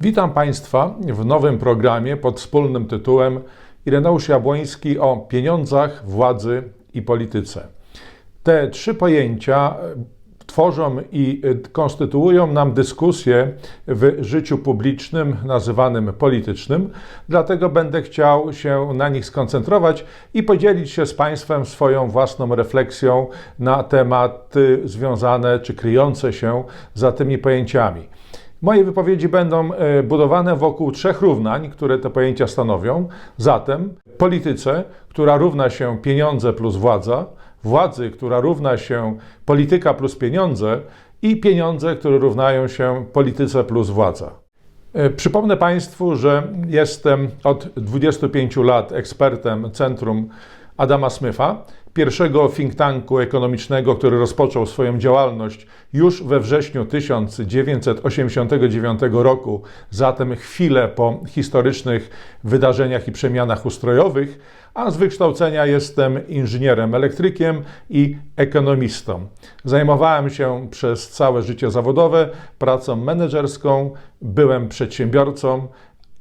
Witam Państwa w nowym programie pod wspólnym tytułem Ireneusz Jabłoński o pieniądzach, władzy i polityce. Te trzy pojęcia tworzą i e, konstytuują nam dyskusję w życiu publicznym, nazywanym politycznym, dlatego będę chciał się na nich skoncentrować i podzielić się z Państwem swoją własną refleksją na tematy związane czy kryjące się za tymi pojęciami. Moje wypowiedzi będą e, budowane wokół trzech równań, które te pojęcia stanowią. Zatem polityce, która równa się pieniądze plus władza, władzy, która równa się polityka plus pieniądze i pieniądze, które równają się polityce plus władza. E, Przypomnę Państwu, że jestem od 25 lat ekspertem Centrum Adama Smitha, pierwszego think tanku ekonomicznego, który rozpoczął swoją działalność już we wrześniu 1989 roku, zatem chwilę po historycznych wydarzeniach i przemianach ustrojowych, a z wykształcenia jestem inżynierem elektrykiem i ekonomistą. Zajmowałem się przez całe życie zawodowe pracą menedżerską, byłem przedsiębiorcą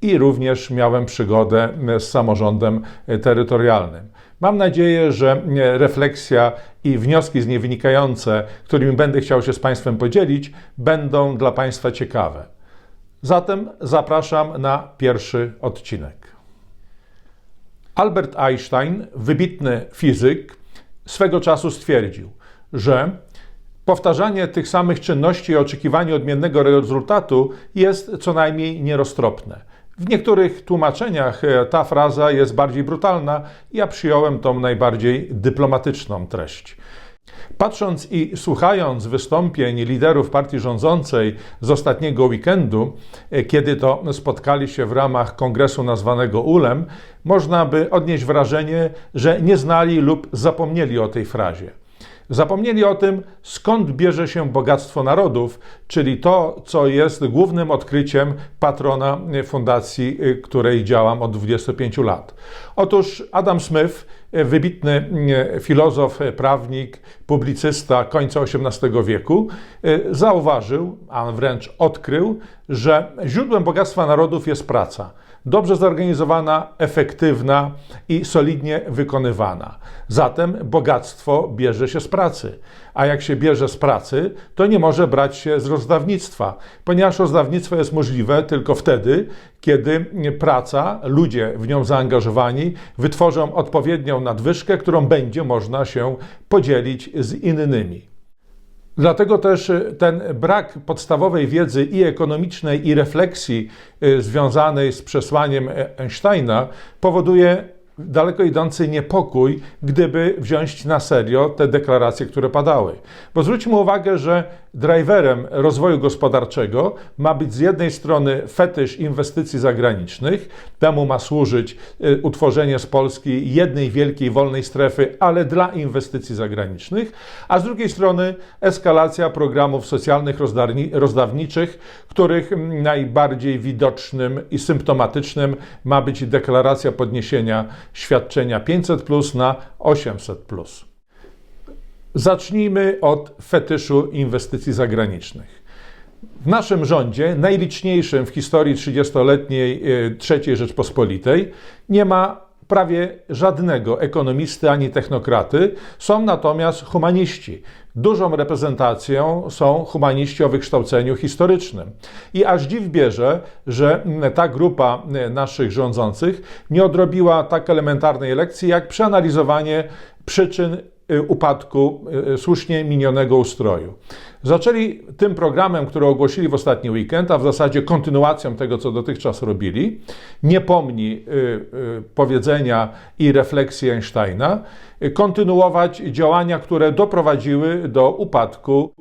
i również miałem przygodę z samorządem terytorialnym. Mam nadzieję, że refleksja i wnioski z niej wynikające, którymi będę chciał się z Państwem podzielić, będą dla Państwa ciekawe. Zatem zapraszam na pierwszy odcinek. Albert Einstein, wybitny fizyk, swego czasu stwierdził, że powtarzanie tych samych czynności i oczekiwanie odmiennego rezultatu jest co najmniej nieroztropne. W niektórych tłumaczeniach e, ta fraza jest bardziej brutalna, ja przyjąłem tą najbardziej dyplomatyczną treść. Patrząc i słuchając wystąpień liderów partii rządzącej z ostatniego weekendu, e, kiedy to spotkali się w ramach kongresu nazwanego ULEM, można by odnieść wrażenie, że nie znali lub zapomnieli o tej frazie. Zapomnieli o tym, skąd bierze się bogactwo narodów, czyli to, co jest głównym odkryciem patrona fundacji, której działam od 25 lat. Otóż Adam Smith, wybitny filozof, prawnik, publicysta końca XVIII wieku, zauważył, a wręcz odkrył, że źródłem bogactwa narodów jest praca dobrze zorganizowana, efektywna i solidnie wykonywana. Zatem bogactwo bierze się z pracy. A jak się bierze z pracy, to nie może brać się z rozdawnictwa, ponieważ rozdawnictwo jest możliwe tylko wtedy, kiedy praca, ludzie w nią zaangażowani, wytworzą odpowiednią nadwyżkę, którą będzie można się podzielić z innymi. Dlatego też y, ten brak podstawowej wiedzy i ekonomicznej, i refleksji y, związanej z przesłaniem e- Einsteina powoduje daleko idący niepokój, gdyby wziąć na serio te deklaracje, które padały. Bo zwróćmy uwagę, że driverem rozwoju gospodarczego ma być z jednej strony fetysz inwestycji zagranicznych, temu ma służyć y, utworzenie z Polski jednej wielkiej wolnej strefy, ale dla inwestycji zagranicznych, a z drugiej strony eskalacja programów socjalnych rozdawniczych, których najbardziej widocznym i symptomatycznym ma być deklaracja podniesienia świadczenia 500 plus na 800 plus. Zacznijmy od fetyszu inwestycji zagranicznych. W naszym rządzie, najliczniejszym w historii 30-letniej III Rzeczpospolitej, nie ma prawie żadnego ekonomisty ani technokraty, są natomiast humaniści. Dużą reprezentacją są humaniści o wykształceniu historycznym. I aż dziw bierze, że ta grupa naszych rządzących nie odrobiła tak elementarnej lekcji, jak przeanalizowanie przyczyn upadku y, słusznie minionego ustroju. Zaczęli tym programem, który ogłosili w ostatni weekend, a w zasadzie kontynuacją tego, co dotychczas robili, nie pomni y, powiedzenia i refleksji Einsteina, kontynuować działania, które doprowadziły do upadku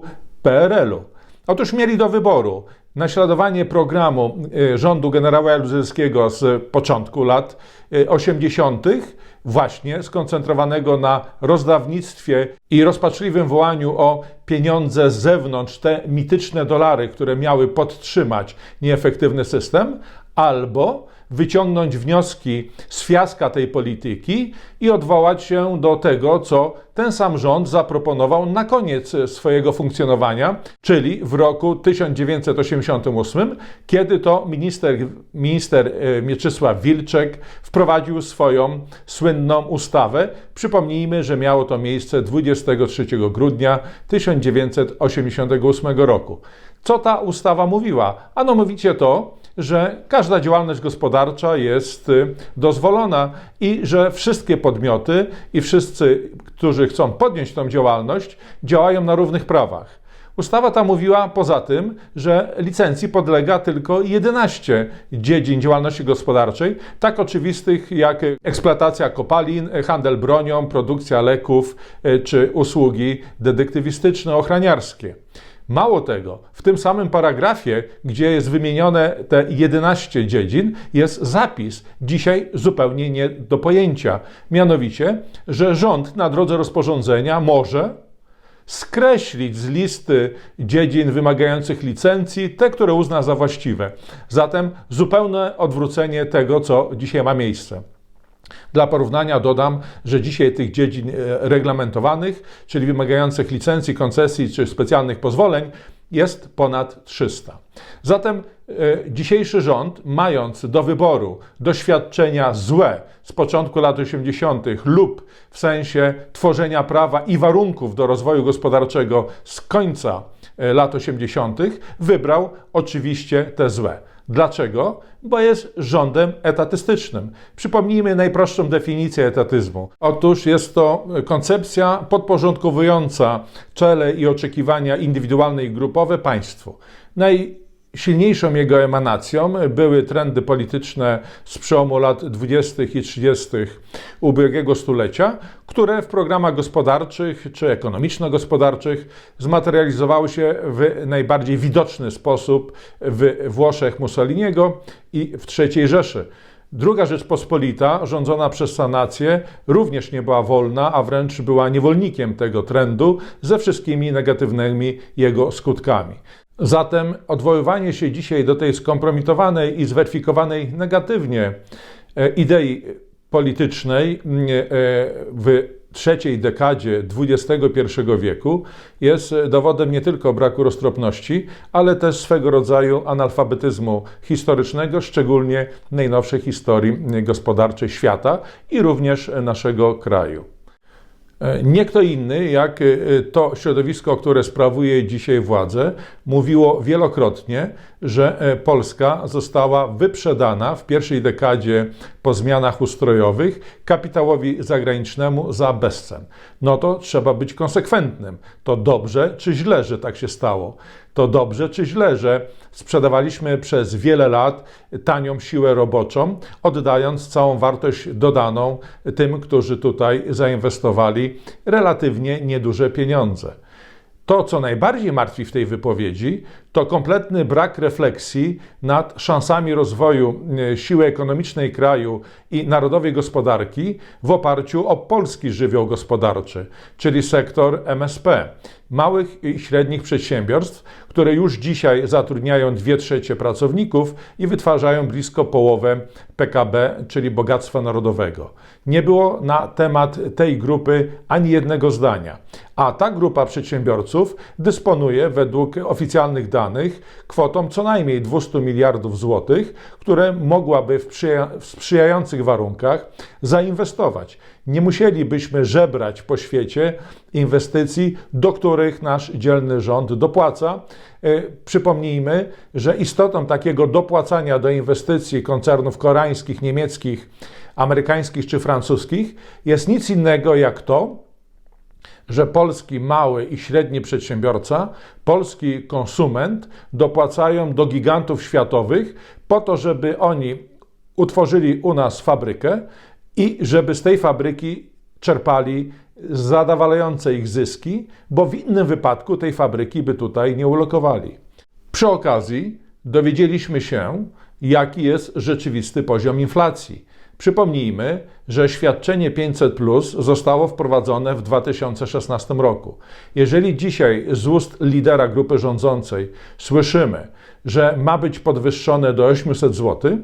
PRL-u. Otóż mieli do wyboru naśladowanie programu rządu generała Jaruzelskiego z początku lat 80., właśnie skoncentrowanego na rozdawnictwie i rozpaczliwym wołaniu o pieniądze z zewnątrz, te mityczne dolary, które miały podtrzymać nieefektywny system, albo wyciągnąć wnioski z fiaska tej polityki i odwołać się do tego, co ten sam rząd zaproponował na koniec swojego funkcjonowania, czyli w roku 1988, kiedy to minister, minister e, Mieczysław Wilczek wprowadził swoją słynną ustawę. Przypomnijmy, że miało to miejsce 23 grudnia 1988 roku. Co ta ustawa mówiła? Ano mówicie to, że każda działalność gospodarcza jest y, dozwolona i że wszystkie podmioty i wszyscy, którzy chcą podjąć tą działalność, działają na równych prawach. Ustawa ta mówiła poza tym, że licencji podlega tylko 11 dziedzin działalności gospodarczej, tak oczywistych jak eksploatacja kopalin, handel bronią, produkcja leków y, czy usługi detektywistyczne, ochraniarskie. Mało tego, w tym samym paragrafie, gdzie jest wymienione te 11 dziedzin, jest zapis, dzisiaj zupełnie nie do pojęcia. Mianowicie, że rząd na drodze rozporządzenia może skreślić z listy dziedzin wymagających licencji te, które uzna za właściwe. Zatem zupełne odwrócenie tego, co dzisiaj ma miejsce. Dla porównania dodam, że dzisiaj tych dziedzin e, reglamentowanych, czyli wymagających licencji, koncesji czy specjalnych pozwoleń, jest ponad 300. Zatem e, dzisiejszy rząd, mając do wyboru doświadczenia złe z początku lat 80. lub w sensie tworzenia prawa i warunków do rozwoju gospodarczego z końca e, lat 80., wybrał oczywiście te złe. Dlaczego? Bo jest rządem etatystycznym. Przypomnijmy najprostszą definicję etatyzmu. Otóż jest to koncepcja podporządkowująca czele i oczekiwania indywidualne i grupowe państwu. Naj Silniejszą jego emanacją były trendy polityczne z przełomu lat 20. i 30. ubiegłego stulecia, które w programach gospodarczych czy ekonomiczno-gospodarczych zmaterializowały się w najbardziej widoczny sposób w Włoszech Mussoliniego i w III Rzeszy. Druga Rzeczpospolita, rządzona przez sanację, również nie była wolna, a wręcz była niewolnikiem tego trendu ze wszystkimi negatywnymi jego skutkami. Zatem odwoływanie się dzisiaj do tej skompromitowanej i zweryfikowanej negatywnie e, idei politycznej e, w trzeciej dekadzie XXI wieku jest dowodem nie tylko braku roztropności, ale też swego rodzaju analfabetyzmu historycznego, szczególnie najnowszej historii gospodarczej świata i również naszego kraju. Nie kto inny, jak e, to środowisko, które sprawuje dzisiaj władzę, mówiło wielokrotnie, że e, Polska została wyprzedana w pierwszej dekadzie po zmianach ustrojowych kapitałowi zagranicznemu za bezcen. No to trzeba być konsekwentnym. To dobrze czy źle, że tak się stało? To dobrze czy źle, że sprzedawaliśmy przez wiele lat tanią siłę roboczą, oddając całą wartość dodaną tym, którzy tutaj zainwestowali relatywnie nieduże pieniądze. To, co najbardziej martwi w tej wypowiedzi, to kompletny brak refleksji nad szansami rozwoju e, siły ekonomicznej kraju i narodowej gospodarki w oparciu o polski żywioł gospodarczy, czyli sektor MSP, małych i średnich przedsiębiorstw, które już dzisiaj zatrudniają 2 trzecie pracowników i wytwarzają blisko połowę PKB, czyli bogactwa narodowego. Nie było na temat tej grupy ani jednego zdania, a ta grupa przedsiębiorców dysponuje według oficjalnych danych kwotą co najmniej 200 miliardów złotych, które mogłaby w, sprzyja w sprzyjających warunkach zainwestować. Nie musielibyśmy żebrać po świecie inwestycji, do których nasz dzielny rząd dopłaca. E, przypomnijmy, że istotą takiego dopłacania do inwestycji koncernów koreańskich, niemieckich, amerykańskich czy francuskich jest nic innego jak to, że polski mały i średni przedsiębiorca, polski konsument dopłacają do gigantów światowych po to, żeby oni utworzyli u nas fabrykę i żeby z tej fabryki czerpali zadowalające ich zyski, bo w innym wypadku tej fabryki by tutaj nie ulokowali. Przy okazji dowiedzieliśmy się, jaki jest rzeczywisty poziom inflacji. Przypomnijmy, że świadczenie 500 plus zostało wprowadzone w 2016 roku. Jeżeli dzisiaj z ust lidera grupy rządzącej słyszymy, że ma być podwyższone do 800 zł,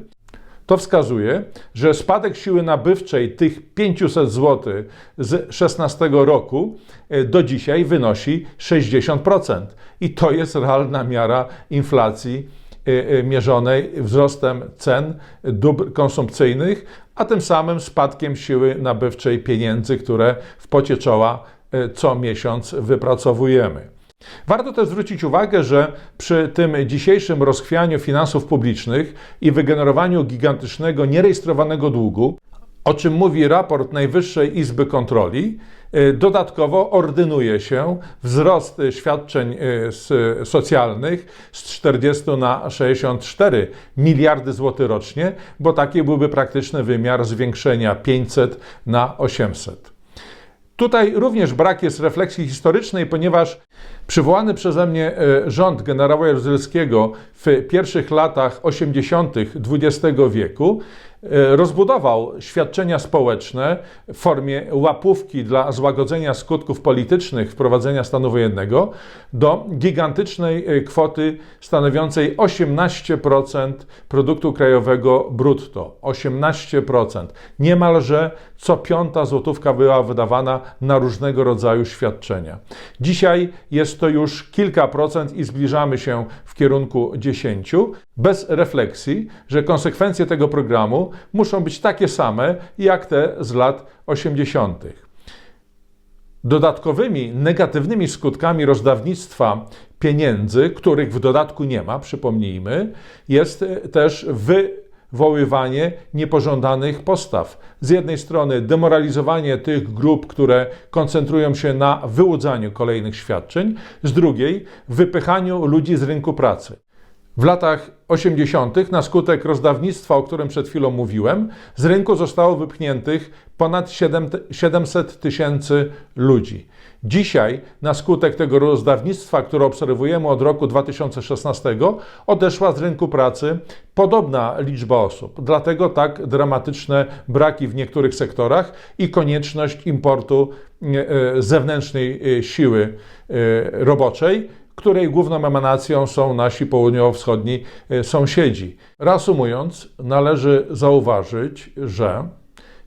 to wskazuje, że spadek siły nabywczej tych 500 zł z 16 roku e, do dzisiaj wynosi 60%. I to jest realna miara inflacji e, e, mierzonej wzrostem cen dóbr konsumpcyjnych, a tym samym spadkiem siły nabywczej pieniędzy, które w pocie czoła co miesiąc wypracowujemy. Warto też zwrócić uwagę, że przy tym dzisiejszym rozchwianiu finansów publicznych i wygenerowaniu gigantycznego nierejestrowanego długu, o czym mówi raport Najwyższej Izby Kontroli, e, dodatkowo ordynuje się wzrost świadczeń s- socjalnych z 40 na 64 miliardy złotych rocznie, bo taki byłby praktyczny wymiar zwiększenia 500 na 800. Tutaj również brak jest refleksji historycznej, ponieważ przywołany przeze mnie e, rząd generała Jaruzelskiego w pierwszych latach 80. XX wieku rozbudował świadczenia społeczne w formie łapówki dla złagodzenia skutków politycznych wprowadzenia stanu wojennego do gigantycznej e, kwoty stanowiącej 18% produktu krajowego brutto. 18%. Niemalże co piąta złotówka była wydawana na różnego rodzaju świadczenia. Dzisiaj jest to już kilka procent i zbliżamy się w kierunku 10, bez refleksji, że konsekwencje tego programu muszą być takie same jak te z lat 80. Dodatkowymi negatywnymi skutkami rozdawnictwa pieniędzy, których w dodatku nie ma, przypomnijmy, jest e, też wywoływanie niepożądanych postaw. Z jednej strony demoralizowanie tych grup, które koncentrują się na wyłudzaniu kolejnych świadczeń, z drugiej wypychaniu ludzi z rynku pracy. W latach 80. na skutek rozdawnictwa, o którym przed chwilą mówiłem, z rynku zostało wypchniętych ponad 7 700 tysięcy ludzi. Dzisiaj, na skutek tego rozdawnictwa, które obserwujemy od roku 2016, odeszła z rynku pracy podobna liczba osób. Dlatego tak dramatyczne braki w niektórych sektorach i konieczność importu e, e, zewnętrznej e, siły roboczej której główną emanacją są nasi południowo-wschodni e, sąsiedzi. Reasumując, należy zauważyć, że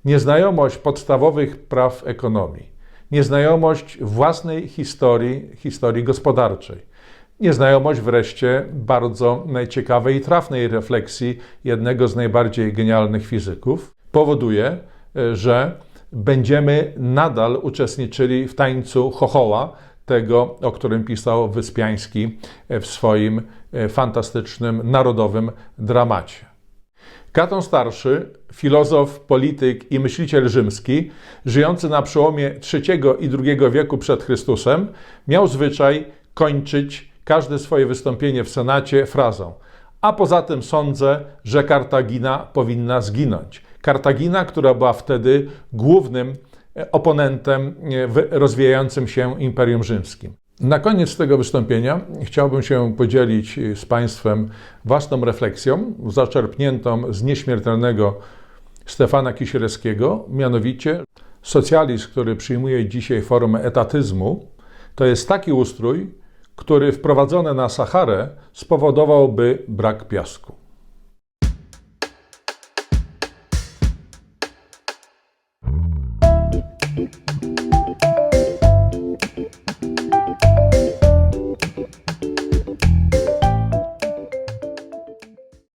nieznajomość podstawowych praw ekonomii, nieznajomość własnej historii, historii gospodarczej, nieznajomość wreszcie bardzo ciekawej i trafnej refleksji jednego z najbardziej genialnych fizyków powoduje, e, że będziemy nadal uczestniczyli w tańcu chochoła, tego, o którym pisał Wyspiański w swoim e, fantastycznym narodowym dramacie. Katon Starszy, filozof, polityk i myśliciel rzymski, żyjący na przełomie III i II wieku przed Chrystusem, miał zwyczaj kończyć każde swoje wystąpienie w Senacie frazą: A poza tym sądzę, że Kartagina powinna zginąć. Kartagina, która była wtedy głównym oponentem w rozwijającym się Imperium Rzymskim. Na koniec tego wystąpienia chciałbym się podzielić z Państwem własną refleksją, zaczerpniętą z nieśmiertelnego Stefana Kisielewskiego, mianowicie socjalizm, który przyjmuje dzisiaj formę etatyzmu, to jest taki ustrój, który wprowadzony na Saharę spowodowałby brak piasku.